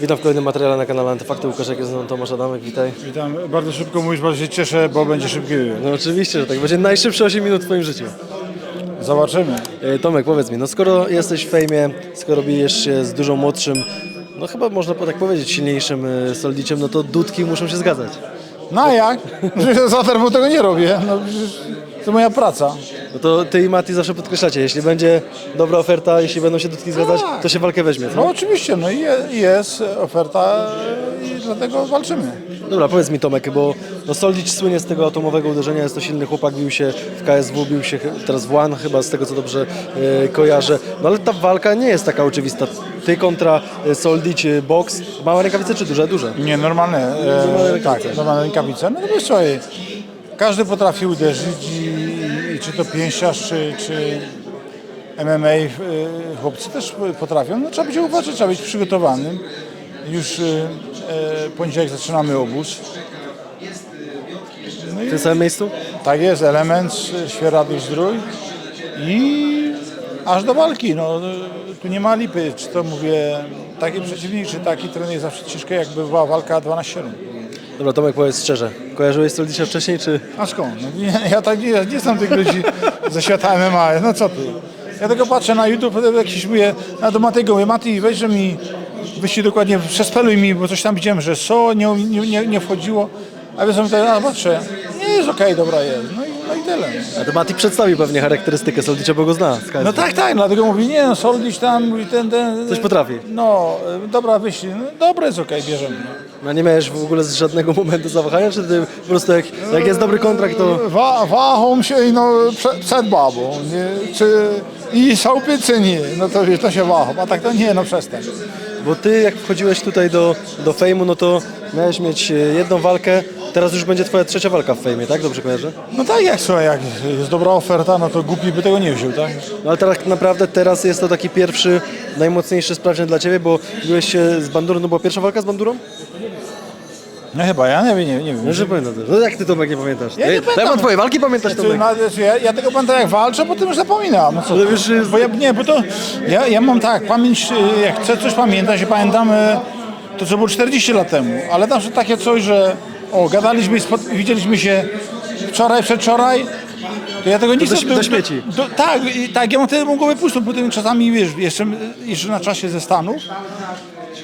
Witam w kolejnym materiale na kanale Antyfakty. Łukasz, jak jest ze mną Tomasz Adamek, witaj. Witam, bardzo szybko mówisz, bardzo się cieszę, bo będzie szybki wywiad. No oczywiście, że tak. Będzie najszybsze 8 minut w twoim życiu. Zobaczymy. E, Tomek, powiedz mi, no skoro jesteś w fejmie, skoro bijesz się z dużo młodszym, no chyba można tak powiedzieć silniejszym e, Soldiciem, no to dudki muszą się zgadzać. No a jak? Przecież za darmo tego nie robię. No przecież to moja praca. No to ty i Mati zawsze podkreślacie, jeśli będzie dobra oferta, jeśli będą się dudki zgadzać, to się walkę weźmie, No co? oczywiście, no i je, jest oferta i dlatego walczymy. Dobra, powiedz mi Tomek, bo no Soldic słynie z tego atomowego uderzenia, jest to silny chłopak, bił się w KSW, bił się teraz w One chyba, z tego co dobrze e, kojarzę. No ale ta walka nie jest taka oczywista. Ty kontra e, Soldic, e, boks, małe rękawice czy duże? Duże. Nie, normalne. E, tak, normalne rękawice. No to wiesz, słuchaj, każdy potrafi uderzyć i, i czy to pięściarz, czy, czy MMA, e, chłopcy też potrafią. No trzeba będzie uważać, trzeba być przygotowanym. Już e, e, poniedziałek zaczynamy obóz. No W tym samym miejscu? tak jest, element, świeradny zdrój i aż do walki. No, tu nie ma lipy, czy to mówię, taki przeciwnik, czy taki trener jest zawsze ciężko, jakby była walka 12 rund. Dobra, Tomek, powiedz szczerze, kojarzyłeś Soldicia wcześniej, czy... A skąd? No, nie, ja tak nie, nie znam tych ludzi ze świata MMA, no co ty? Ja tylko patrzę na YouTube, jakiś mówię, na do Matego, mówię, Mati, weź, że mi, wyścig dokładnie, przespeluj mi, bo coś tam widziałem, że so, nie, nie, nie, nie wchodziło, a wiesz, mówię, a patrzę, nie, jest okej, dobra jest, no tyle. A to Mati przedstawił pewnie charakterystykę Soldicia, bo go zna z KSW. No tak, tak, dlatego mówi, nie no, Soldić tam, mówi ten, ten... Coś potrafi. No, y, dobra, wyślij, no, dobra, jest okej, bierzemy. No nie miałeś w ogóle z żadnego momentu zawahania, czy ty po prostu jak, jak jest dobry kontrakt, to... Wa, wahą się no, przed, przed babą, nie? czy i sołpy, czy nie, no to wiesz, to się wahą, a tak to nie, no przestań. Bo ty jak wchodziłeś tutaj do, do fejmu, no to miałeś mieć e, jedną walkę, teraz już będzie twoja trzecia walka w fejmie, tak? Dobrze kojarzę? No tak, jak słuchaj, jak jest dobra oferta, no to głupi by tego nie wziął, tak? No ale tak naprawdę teraz jest to taki pierwszy, najmocniejszy sprawdzian dla ciebie, bo byłeś się z Bandurą, no była pierwsza walka z Bandurą? No chyba, ja nie wiem, nie, nie wiem. No, że pamiętam też. No jak ty Tomek nie pamiętasz? Ja nie ja pamiętam. mam twoje walki pamiętasz Znaczy, Tomek? no, wiesz, ja, ja tego pamiętam jak walczę, potem już zapominam. No co, Ale wiesz, jest- bo ja, nie, bo to ja, ja mam tak, pamięć, y, jak chcę coś pamiętać, ja pamiętam y, to, co było 40 lat temu, ale na przykład takie coś, że o, gadaliśmy i spot- widzieliśmy się wczoraj, przedwczoraj, to ja tego nie do chcę... śmie- do śmieci. Do, tak, i- tak, ja mam wtedy głowę pustą, potem czasami, wiesz, jeszcze, jeszcze na czasie ze Stanów,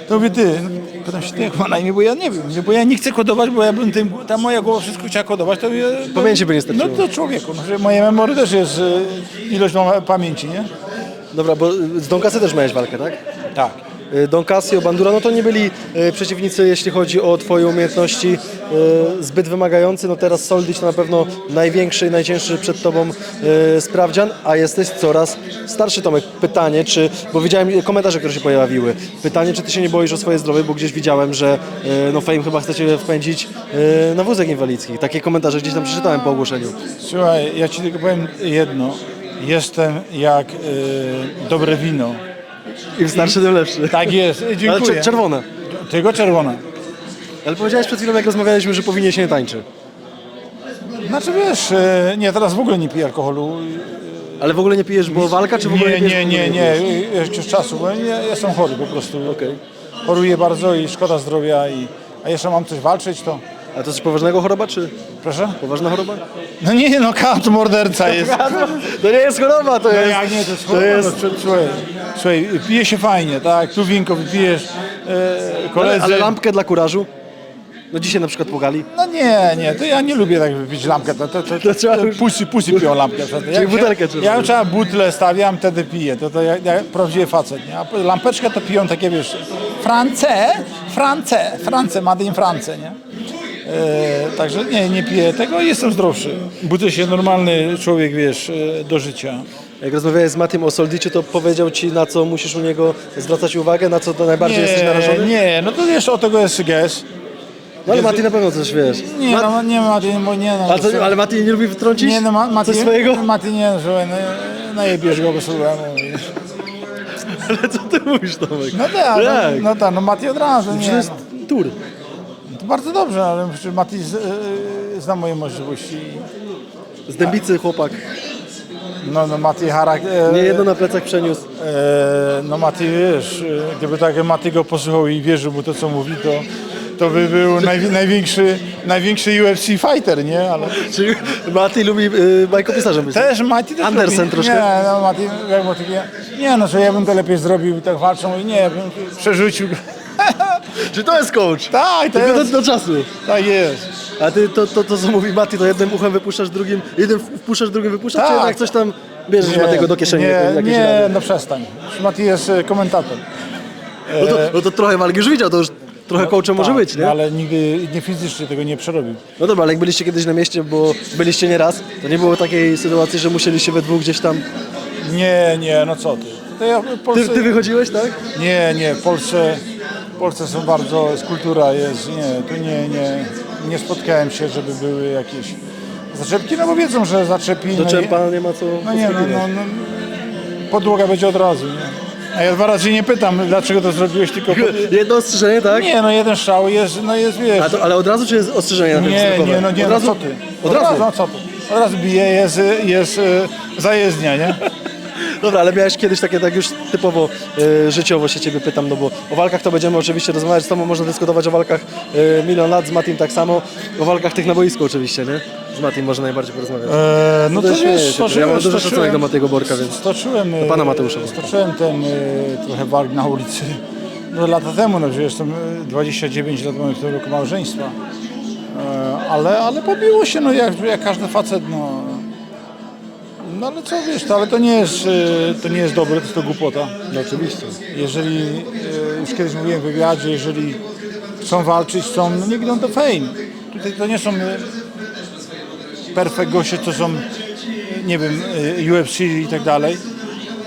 to mówię, ty, pytam się, ty jak ma na imię, bo ja nie wiem, nie, bo ja nie chcę kodować, bo ja bym tym, ta moja głowa wszystko chciała kodować, to... Ja, Pamięci by nie starczyło. No to człowieku, no, że moje memory też jest y, ilość mam pamięci, nie? Dobra, bo z Don Casio też miałeś walkę, tak? Tak. Y, Don Casio, Bandura, no to nie byli y, przeciwnicy, jeśli chodzi o twoje umiejętności y, zbyt wymagający. No teraz Soldic to na pewno największy i najcięższy przed tobą sprawdzian, a jesteś coraz starszy Tomek. Pytanie, czy, bo widziałem komentarze, które się pojawiły. Pytanie, czy ty się nie boisz o swoje zdrowie, bo gdzieś widziałem, że no Fame chyba chce cię wpędzić na wózek inwalidzki. Takie komentarze gdzieś tam przeczytałem po ogłoszeniu. Słuchaj, ja ci tylko powiem jedno. Jestem jak y, dobre wino. Im starszy, tym lepszy. Tak jest, Ale dziękuję. czer- czerwone. Tylko czerwone. Ale powiedziałeś przed chwilą, jak rozmawialiśmy, że powinien się nie tańczy. Znaczy wiesz, y, nie, teraz w ogóle nie piję alkoholu. Ale w ogóle nie pijesz, bo walka, czy w ogóle Nie, pijesz? nie, bo nie, pijesz? nie, y, jeszcze z czasu, bo ja jestem chory po prostu. Okej. Choruję bardzo i szkoda zdrowia i a jeszcze mam coś walczyć, to A to coś poważnego choroba, czy proszę? poważna choroba? No nie, no kat morderca jest. To nie jest choroba, to No jest... jak nie, to jest, to jest no, słuchaj, słuchaj, pije się fajnie, tak? Tu winko wypijesz, e, ale, koledzy. ale lampkę dla kurażu? No dzisiaj na przykład pogali. No nie, nie, to ja nie lubię tak wypić lampkę, to, to, to, To trzeba to już- pusy, pusy piją lampkę. Czyli butelkę ja, trzeba ja zrobić. trzeba butlę stawiam, wtedy piję, to, to ja, ja prawdziwy facet, nie? A lampeczkę to piją takie, wiesz, France, France, France, made in France, nie? E, także nie, nie piję tego i jestem zdrowszy. Budzę się normalny człowiek, wiesz, e, do życia. Jak rozmawiałeś z Matiem o Soldiciu, to powiedział ci, na co musisz u niego zwracać uwagę, na co to najbardziej jesteś narażony? Nie, no to jeszcze o tego jest gest. No ale Mati na pewno coś wiesz. Nie, Mat- no nie Mati, bo nie no. ale, to, ale Mati nie lubi wtrącić? Nie no, Ma- Mati, Coś swojego? Mati nie, że no, najebiesz go bez problemu. Ale co ty mówisz, Tomek? No tak, no, no tak, no Mati od razu, Przecież nie to jest no. tur. To bardzo dobrze, ale Mati z, y, zna moje możliwości. Z Dębicy chłopak. No, no Mati charakter... Nie jedno na plecach przeniósł. E, no Mati, wiesz, e, gdyby tak Mati go posłuchał i wierzył mu to, co mówi, to, to by był najwi- największy, największy UFC fighter, nie? Ale Czyli Mati lubi y, bajkopisarzem być. też Mati też Andersen lubi. troszkę? Nie, no Mati, jak Mati, nie, no że ja bym to lepiej zrobił, tak walczą i nie, bym przerzucił. Czy to jest coach? tak, to Tylko jest, do, do czasu. tak jest. A ty to, to, to co mówi Mati, to jednym uchem wypuszczasz, drugim, jednym wpuszczasz, drugim wypuszczasz, czy Tak. jednak coś tam bierzesz Matiego do kieszeni? Nie, jakieś nie, rady? no przestań. Mati jest e, komentator. No to, no to trochę walki już widział, to już trochę coachem może Tak, być, nie? No, ale nigdy nie fizycznie tego nie przerobił. No dobra, ale jak byliście kiedyś na mieście, bo byliście nie raz, to nie było takiej sytuacji, że musieliście we dwóch gdzieś tam... Nie, nie, no co ty. To ja w Ty, Polsce... ty wychodziłeś, tak? Nie, nie, w Polsce, Polsce są bardzo, jest kultura jest, nie, tu nie, nie, nie spotkałem się, żeby były jakieś zaczepki, no bo wiedzą, że zaczepi, Do no, nie ma co no nie, no, no, no, podłoga będzie od razu, nie. A ja dwa razy nie pytam, dlaczego to zrobiłeś, tylko... pod- Jedno ostrzeżenie, tak? Nie, no jeden strzał jest, no jest, wiesz... A to, ale od razu czy jest ostrzeżenie na Nie, nie, no nie, od no razu? co ty? Od razu? no co ty? Od razu bije, jest, jest e, zajezdnia, nie? Dobra, ale miałeś kiedyś takie tak już typowo e, życiowo się ciebie pytam, no bo o walkach to będziemy oczywiście rozmawiać, z tobą można dyskutować o walkach e, milion lat, z Matim tak samo, o walkach tych na boisku oczywiście, nie? Z Matim można najbardziej porozmawiać. E, no to to śmieję wiesz, się, ja mam dużo szacunek do Matiego Borka, więc- Stoczyłem, e, pana Mateusza Borka. Stoczyłem ten e, trochę walk na ulicy no, lata temu, no przecież jestem e, 29 lat mam w tym roku małżeństwa. E, ale, ale pobiło się, no jak, jak każdy facet, no. No ale co wiesz, to, ale to nie jest, e, to nie jest dobre, to jest to głupota. No oczywiście. Jeżeli, e, już kiedyś mówiłem w wywiadzie, jeżeli chcą walczyć, chcą, no niech idą do fame. Tutaj to nie są e, perfekt goście, to są, nie wiem, UFC i tak dalej.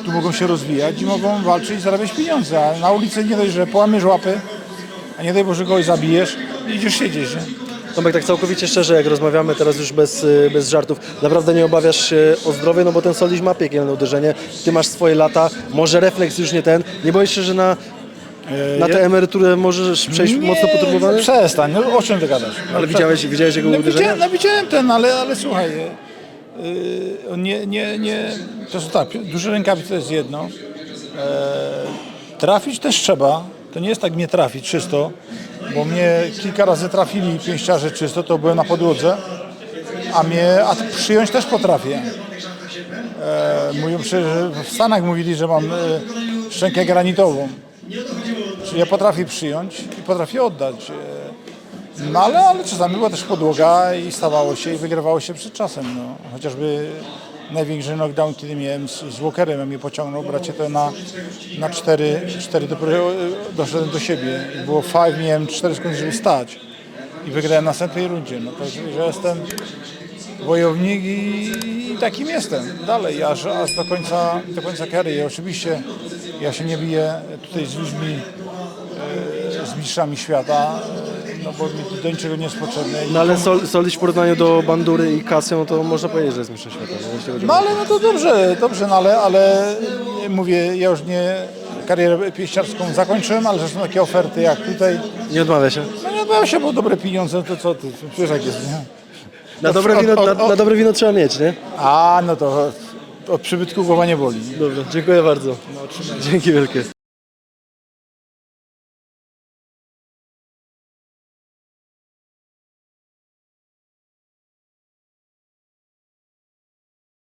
Tu mogą się rozwijać i mogą walczyć i zarabiać pieniądze. A na ulicy nie dość, że połamiesz łapy, a nie daj Boże kogoś zabijesz i idziesz siedzieć, nie? Tomek, tak całkowicie szczerze, jak rozmawiamy teraz już bez, y, bez żartów, naprawdę nie obawiasz się o zdrowie, no bo ten Soliś ma piekielne uderzenie, ty masz swoje lata, może refleks już nie ten, nie boisz się, że na, na tę emeryturę możesz przejść mocno poturbowany? Przestań, no o czym ty gadasz? Ale widziałeś, widziałeś jego No uderzenie? widziałem, no widziałem ten, ale, ale słuchaj, yy, nie, nie, nie, to są tak, duże rękawice to jest jedno, e, trafić też trzeba, to nie jest tak mnie trafić czysto, bo mnie kilka razy trafili pięściarze czysto, to byłem na podłodze, a mnie, a przyjąć też potrafię. E, mówią, że w Stanach mówili, że mam e, szczękę granitową. Czyli ja potrafię przyjąć i potrafię oddać. e, no ale, ale czasami była też podłoga i stawało się i wygrywało się przed czasem. No. Chociażby największy knockdown, kiedy miałem z, z Walkerem, jak mnie pociągnął, bracie, to na, na 4, 4 dopiero e, doszedłem do siebie. Było 5, miałem 4 sekundy, żeby stać. I wygrałem na następnej rundzie. No to że jestem wojownik i, takim jestem. Dalej, aż, aż do końca, do końca kariery. Oczywiście ja się nie biję tutaj z ludźmi e, z mistrzami świata, no bo mi do niczego nie jest potrzebne. I- No ale Sol, Soliś w porównaniu do Bandury i no to można powiedzieć, że jest mistrzem świata. no, jeśli chodzi o- No ale no to dobrze, dobrze, no ale, ale mówię, ja już nie karierę pieściarską zakończyłem, ale że są takie oferty jak tutaj, Nie odmawia się. no nie odbywają się, bo dobre pieniądze, to co ty, wiesz jak jest, nie? Na dobre, wino, na, na dobre wino trzeba mieć, nie? A, no to od przybytku głowa nie boli. Dobrze, dziękuję bardzo. Dzięki wielkie.